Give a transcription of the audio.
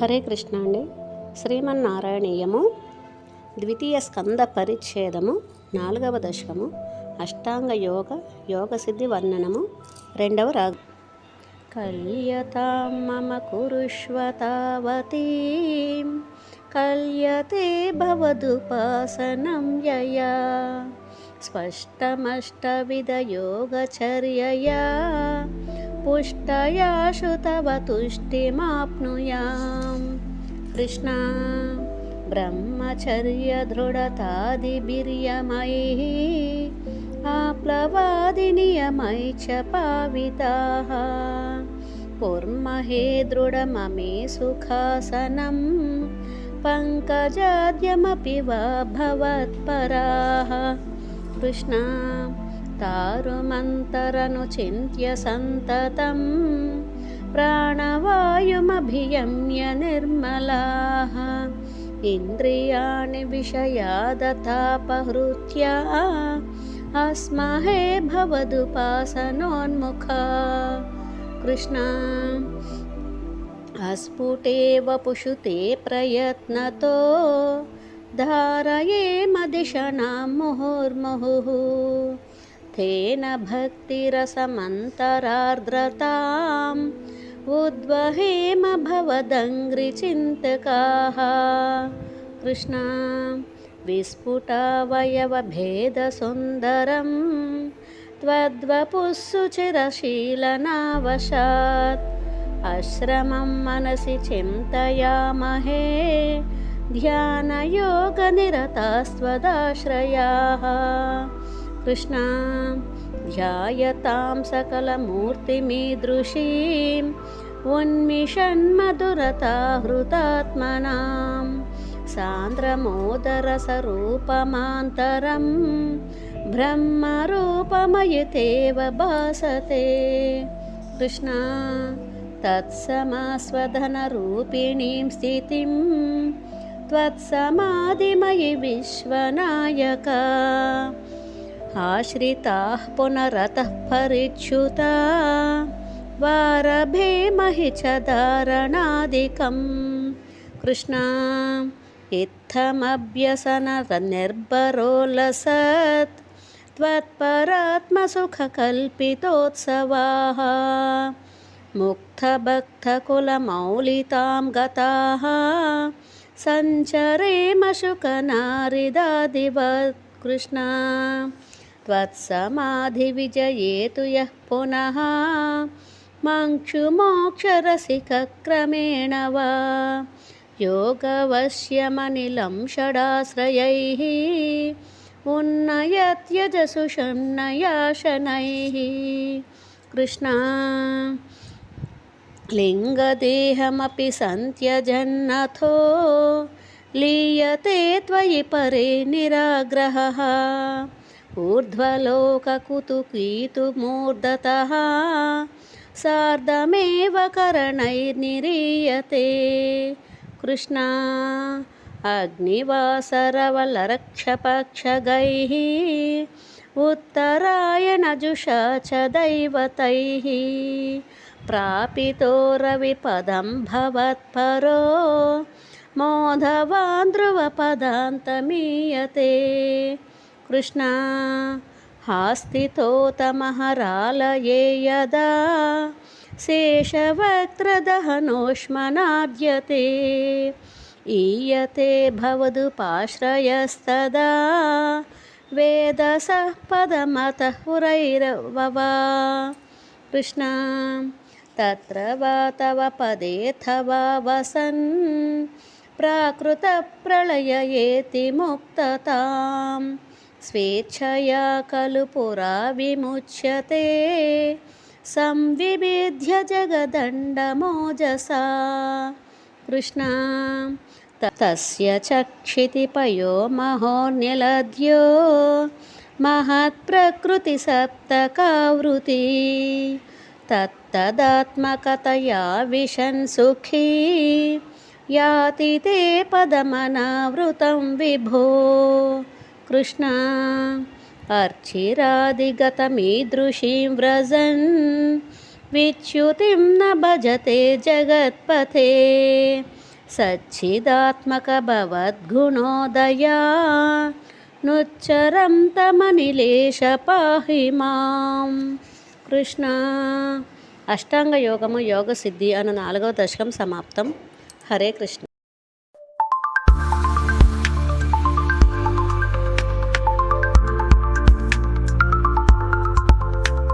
హరే కృష్ణ అండి. శ్రీమన్నారాయణీయము ద్వితీయ స్కంద పరిచ్ఛేదము నాలుగవ దశకము అష్టాంగ యోగ యోగ సిద్ధి వర్ణనము రెండవ రాగ. కల్యతాం మమ కురుష్వతావతీ కల్యతే భవదుపాసనం యయా స్పష్టమష్టవిధయోగచర్యయా పుష్టయాశు తవ कृष्णा। ब्रह्मचर्यदृढतादिभिर्यमैः आप्लवादिनियमै च पाविताः। कुर्महे दृढममे सुखासनं पङ्कजाद्यमपि वा भवत्पराः। कृष्णा तारुमन्तरनुचिन्त्य सन्ततम्। प्राणवायुमभियम्य निर्मलाः। इन्द्रियाणि विषयादथापहृत्य। अस्महे भवदुपासनोन्मुखा कृष्णा अस्फुटेव पुषुते प्रयत्नतो। धारये मदिषणा मुहुर्मुहुः। तेन भक्तिरसमन्तरार्द्रताम् उद्वहेम भवदङ्घ्रिचिन्तकाः कृष्णा विस्फुटावयवभेदसुन्दरं त्वद्वपुस्सुचिरशीलनावशात् अश्रमं मनसि चिन्तयामहे ध्यानयोगनिरतास्त्वदाश्रयाः। कृष्ण ध्यायतां सकलमूर्तिमीदृशीम्। उन्मिषन्मधुरताहृतात्मनां सान्द्रमोदरसरूपमान्तरं ब्रह्मरूपमयितेव भासते। कृष्ण तत्समास्वधनरूपिणीं स्थितिं त्वत्समाधिमयि विश्वनायका आश्रिताः पुनरतः परिच्युता वारभेमहि च धारणादिकं कृष्ण इत्थमभ्यसननिर्भरोलसत् त्वत्परात्मसुखकल्पितोत्सवाः मुक्तभक्तकुलमौलितां गताः सञ्चरेम शुकनारिदादिवत् कृष्ण त्वत्समाधिविजयेतु यः पुनः माङ्क्षुमोक्षरसिकक्रमेण वा योगवश्यमनिलं षडाश्रयैः उन्नयत्यजसुषन्नयाशनैः कृष्ण लिङ्गदेहमपि सन्त्यजन्नथो लीयते त्वयि परे निराग्रहः ऊर्ध्वलोककुतुकीतुमूर्धतः सार्धमेव करणैर्निरीयते कृष्ण अग्निवासरवलरक्षपक्षगैः उत्तरायणजुषा च दैवतैः प्रापितो रविपदं भवत्परो मोधवान् ध्रुवपदान्तमीयते कृष्ण हास्तितोतमहरालये यदा शेषवक्त्रदहनोष्मनाद्यते ईयते भवदुपाश्रयस्तदा वेदसः पदमतः पुरैरववा कृष्ण तत्र वा तव पदेऽथवा वसन् प्राकृतप्रलययेति స్వేచ్ఛయా ఖలు పురా విముచ్యతే. సంవిభేద్య జగదండమోజసా. కృష్ణ తస్య చక్షితిపయో మహోన్యలద్యో మహత్ప్రకృతి సప్తకావృతి. తత్తదాత్మకతయా విశన్ సుఖీ. యాతి తే పదమనావృతం విభో. कृष्ण अर्चिरादिगतमीदृशीं व्रजन् विच्युतिं न भजते जगत्पथे సచ్చిదాత్మక భవద్గుణోదయా నుచ్చరం తమనిలేశ పాహి మాం కృష్ణ అష్టాంగ యోగము యోగ సిద్ధి అను నాలుగవ దశకం సమాప్తం హరే కృష్ణ